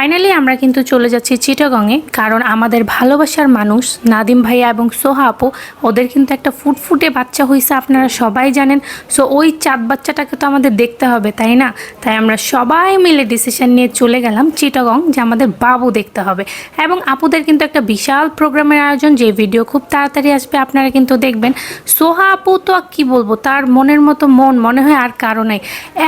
Finally আমরা কিন্তু চলে যাচ্ছি চিটাগংয়ে কারণ আমাদের ভালোবাসার মানুষ নাদিম ভাইয়া এবং সোহা আপু, ওদের কিন্তু একটা ফুটফুটে বাচ্চা হয়েছে আপনারা সবাই জানেন। সো ওই চাঁদ বাচ্চাটাকে তো আমাদের দেখতে হবে, তাই না? তাই আমরা সবাই মিলে ডিসিশন নিয়ে চলে গেলাম চিটাগং যে আমাদের বাবু দেখতে হবে। এবং আপুদের কিন্তু একটা বিশাল প্রোগ্রামের আয়োজন, যে ভিডিও খুব তাড়াতাড়ি আসবে, আপনারা কিন্তু দেখবেন। সোহা আপু তো কি বলব, তার মনের মতো মন, মনে হয় আর কারও নাই।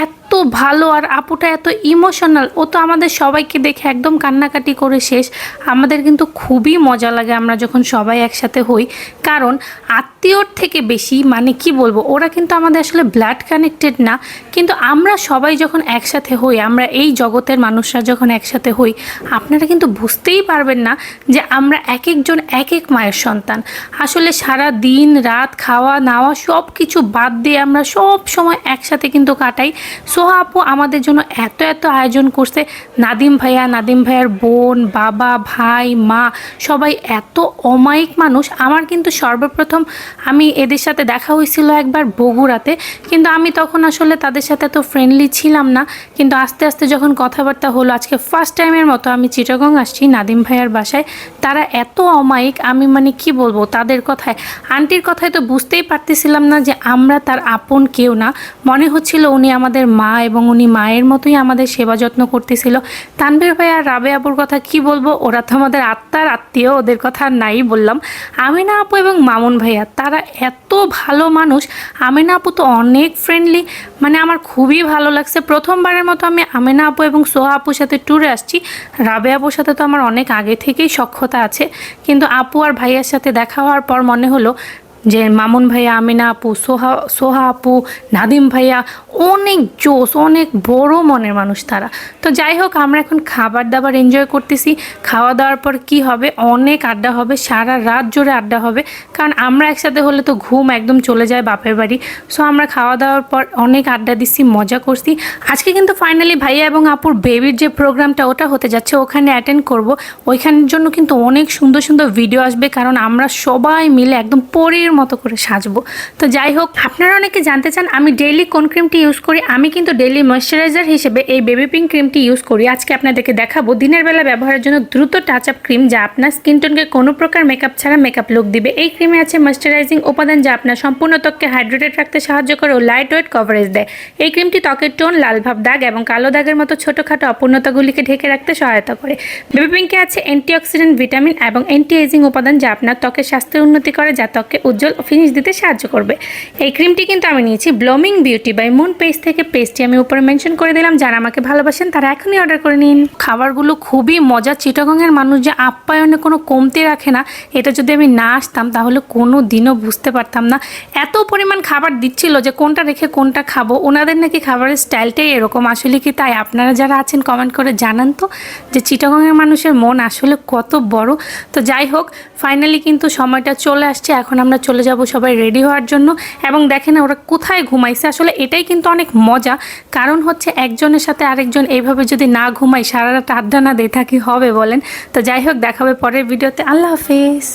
এত ভালো আর আপুটা এত ইমোশনাল ও তো আমাদের সবাইকে দেখে একদম কান্নাকাটি করে শেষ। আমাদের কিন্তু খুবই মজা লাগে আমরা যখন সবাই একসাথে হই। কারণ আত্মীয়র থেকে বেশি মানে কি বলব, ওরা কিন্তু আমাদের আসলে ব্লাড কানেক্টেড না। কিন্তু আমরা সবাই যখন একসাথে হই, আমরা এই জগতের মানুষরা যখন একসাথে হই, আপনারা কিন্তু বুঝতেই পারবেন না যে আমরা এক একজন এক এক মায়ের সন্তান। আসলে সারা দিন, রাত খাওয়া, নাওয়া সব কিছু বাদ দিয়ে আমরা সব সময় একসাথে কিন্তু কাটাই। সোহা আপু, আমাদের জন্য এত এত আয়োজন করছে। নাদিম ভাইয়া, নাদিম ভাইয়ার বোন, বাবা, ভাই, মা, সবাই এত অমায়িক মানুষ। আমার কিন্তু সর্বপ্রথম আমি এদের সাথে দেখা হয়েছিল একবার বগুড়াতে, কিন্তু আমি তখন আসলে তাদের সাথে এত ফ্রেন্ডলি ছিলাম না। কিন্তু আস্তে আস্তে যখন কথাবার্তা হলো, আজকে ফার্স্ট টাইমের মতো আমি চিটাগং আসছি, নাদিম ভাইয়ার বাসায়। তারা এত অমায়িক, আমি মানে কি বলব, তাদের কথায়, আন্টির কথায় তো বুঝতেই পারতেছিলাম না যে আমরা তার আপন কেউ না। মনে হচ্ছিল উনি আমাদের মা এবং উনি মায়ের মতোই আমাদের সেবা যত্ন করতেছিল। তানভীর ভাই আর রাবে আপুর কথা কি বলব? ওরা তো আমাদের আত্মার আত্মীয়, ওদের কথা নাই বললাম। আমিনা আপু এবং মামুন ভাইয়া, তারা এত ভালো মানুষ। আমিনা আপু তো অনেক ফ্রেন্ডলি মানে আমার খুবই ভালো লাগছে। প্রথমবারের মতো আমি আমিনা আপু এবং সোহা আপুর সাথে ট্যুরে আসছি। রাবে আপুর সাথে তো আমার অনেক আগে থেকেই সক্ষতা আছে। কিন্তু আপু আর ভাইয়ার সাথে দেখা হওয়ার পর মনে হলো যে মামুন ভাইয়া, আমিনা আপু, সোহা সোহা আপু, নাদিম ভাইয়া, অনেক জোশ, অনেক বড় মনের মানুষ তারা। তো যাই হোক, আমরা এখন খাবার দাবার এনজয় করতেছি। খাওয়া দাওয়ার পর কি হবে? অনেক আড্ডা হবে, সারা রাত জুড়ে আড্ডা হবে। কারণ আমরা একসাথে হলে তো ঘুম একদম চলে যায় বাপের বাড়ি। সো আমরা খাওয়া দাওয়ার পর অনেক আড্ডা দিচ্ছি, মজা করছি। আজকে কিন্তু ফাইনালি ভাইয়া এবং আপুর বেবির যে প্রোগ্রামটা, ওটা হতে যাচ্ছে। ওখানে অ্যাটেন্ড করব। ওইখানের জন্য কিন্তু অনেক সুন্দর সুন্দর ভিডিও আসবে। কারণ আমরা সবাই মিলে একদম পরীর মতো করে সাজবো। তো যাই হোক, আপনারা অনেকে জানতে চান, আমি ডেইলি কোন ক্রিমটি ইউজ করি? আমি কিন্তু ডেইলি ময়শ্চারাইজার হিসেবে এই বেবি পিঙ্ক ক্রিমটি ইউজ করি। আজকে আপনাদেরকে দেখাবো দিনের বেলা ব্যবহারের জন্য দ্রুত টাচ আপ ক্রিম যা আপনার স্কিন টোনকে কোনো প্রকার মেকআপ ছাড়া মেকআপ লুক দিবে। এই ক্রিমে আছে ময়শ্চারাইজিং উপাদান যা আপনার সম্পূর্ণ ত্বককে হাইড্রেটেড রাখতে সাহায্য করে ও লাইট ওয়েট কভারেজ দেয়। এই ক্রিমটি ত্বকের টোন লাল ভাব দাগ এবং কালো দাগের মতো ছোটোখাটো অপূর্ণতাগুলিকে ঢেকে রাখতে সহায়তা করে। বেবি পিঙ্কে আছে অ্যান্টিঅক্সিডেন্ট ভিটামিন এবং অ্যান্টি এজিং উপাদান যা আপনার ত্বকের স্বাস্থ্যের উন্নতি করে, যা ত্বককে উজ্জ্বল ও ফিনিশ দিতে সাহায্য করবে। এই ক্রিমটি কিন্তু আমি নিয়েছি blooming beauty by moon page থেকে পেজটি আমি উপরে মেনশন করে দিলাম। যারা আমাকে ভালোবাসেন তারা এখনই অর্ডার করে নিন। খাবারগুলো খুবই মজা চিটাগংয়ের মানুষ যে আপ্যায়নে কোনো কমতি রাখে না, এটা যদি আমি না আসতাম তাহলে কোনো দিনও বুঝতে পারতাম না। এত পরিমাণ খাবার দিচ্ছিল যে কোনটা রেখে কোনটা খাব, ওনাদের নাকি খাবারের স্টাইলটাই এরকম। আসলে কি তাই? আপনারা যারা আছেন কমেন্ট করে জানান তো যে চিটাগংয়ের মানুষের মন আসলে কত বড়। তো যাই হোক ফাইনালি কিন্তু সময়টা চলে আসছে। এখন আমরা চলে যাব সবাই রেডি হওয়ার জন্য। এবং দেখেন ওরা কোথায় ঘুমাইছে। আসলে এটাই কিন্তু অনেক মজা। কারণ হচ্ছে একজনের সাথে আরেকজন এইভাবে যদি না ঘুমাই সারা রাত আড্ডা না দিয়ে থাকি, হবে বলেন। তো যাই হোক, দেখাবে পরের ভিডিওতে আল্লাহ হাফেজ।